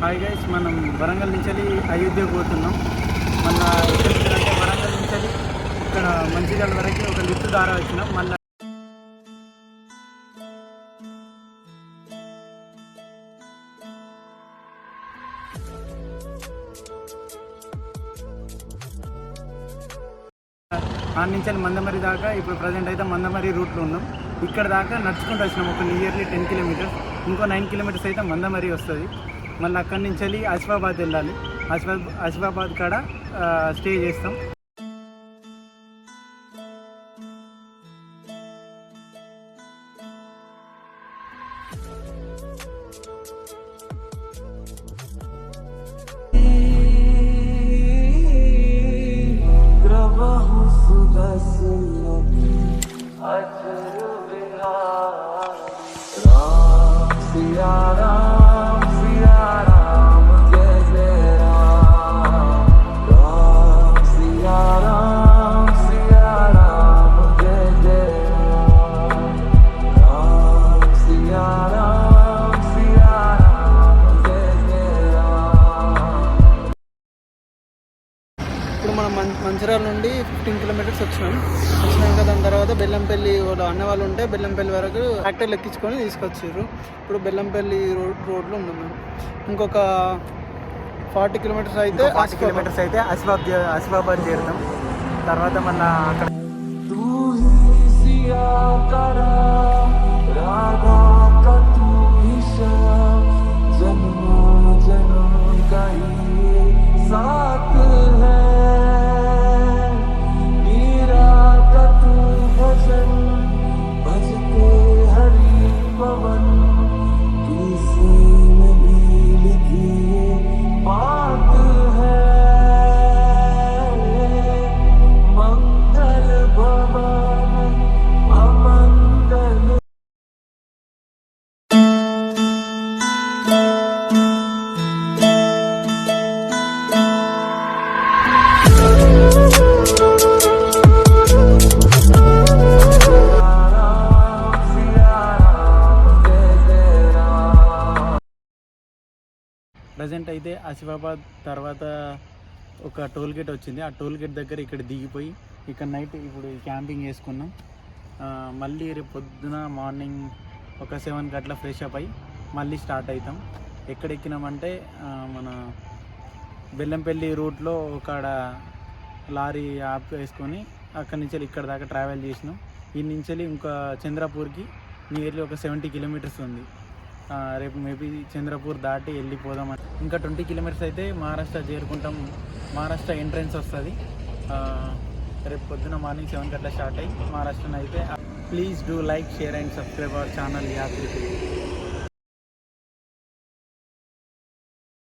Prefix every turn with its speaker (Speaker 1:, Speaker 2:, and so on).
Speaker 1: Hi guys మనం వరంగల్ నుంచి వెళ్ళి అయోధ్యకు పోతున్నాం. మన అంటే వరంగల్ నుంచి వెళ్ళి ఇక్కడ మంచిర్యాల వరకు ఒక లిఫ్ట్ ద్వారా వచ్చినాం. మళ్ళీ ఆ నుంచి మందమరి దాకా ఇప్పుడు ప్రజెంట్ అయితే మందమరి రూట్లో ఉన్నాం. ఇక్కడ దాకా నడుచుకుంటూ వచ్చినాం ఒక నియర్లీ టెన్ కిలోమీటర్స్ ఇంకో నైన్ కిలోమీటర్స్ అయితే మందమరి వస్తుంది. మళ్ళీ అక్కడి నుంచి వెళ్ళి ఆసిఫాబాద్ వెళ్ళాలి. ఆసిఫాబాద్ ఆసిఫాబాద్ కాడ స్టే చేస్తాం. ఇప్పుడు మనం మం మంచిర్యాల నుండి ఫిఫ్టీన్ కిలోమీటర్స్ వచ్చినాం. వచ్చినాక దాని తర్వాత బెల్లంపల్లి వాళ్ళ అన్న వాళ్ళు ఉంటే బెల్లంపల్లి వరకు ట్రాక్టర్లు ఎక్కించుకొని తీసుకొచ్చారు. ఇప్పుడు బెల్లంపల్లి రోడ్ రోడ్లో ఉన్నాం మేము. ఇంకొక ఫార్టీ కిలోమీటర్స్ అయితే ఫార్టీ కిలోమీటర్స్ అయితే అసిఫాబ్ అసిఫాబాద్ చేరుతాం. తర్వాత మళ్ళీ అక్కడ ప్రజెంట్ అయితే ఆసిఫాబాద్ తర్వాత ఒక టోల్ గేట్ వచ్చింది. ఆ టోల్ గేట్ దగ్గర ఇక్కడ దిగిపోయి ఇక్కడ నైట్ ఇప్పుడు క్యాంపింగ్ చేసుకున్నాం. మళ్ళీ రేపు పొద్దున మార్నింగ్ ఒక సెవెన్కి అట్లా ఫ్రెష్ అప్ అయ్యి మళ్ళీ స్టార్ట్ అవుతాం ఎక్కడ ఎక్కినామంటే మన బెల్లంపల్లి రూట్లో ఒకడ లారీ ఆప్ వేసుకొని అక్కడి నుంచి ఇక్కడ దాకా ట్రావెల్ చేసినాం. ఈ నుంచి వెళ్ళి ఇంకా చంద్రపూర్కి నియర్లీ ఒక సెవెంటీ కిలోమీటర్స్ ఉంది. రేపు మేబీ చంద్రపూర్ దాటి వెళ్ళిపోదాం ఇంకా ట్వంటీ కిలోమీటర్స్ అయితే మహారాష్ట్ర చేరుకుంటాం. మహారాష్ట్ర ఎంట్రన్స్ వస్తుంది. రేపు పొద్దున మార్నింగ్ సెవెన్ అట్లా స్టార్ట్ అయ్యి మహారాష్ట్రను అయితే please do like share and subscribe our channel యాత్రికులు.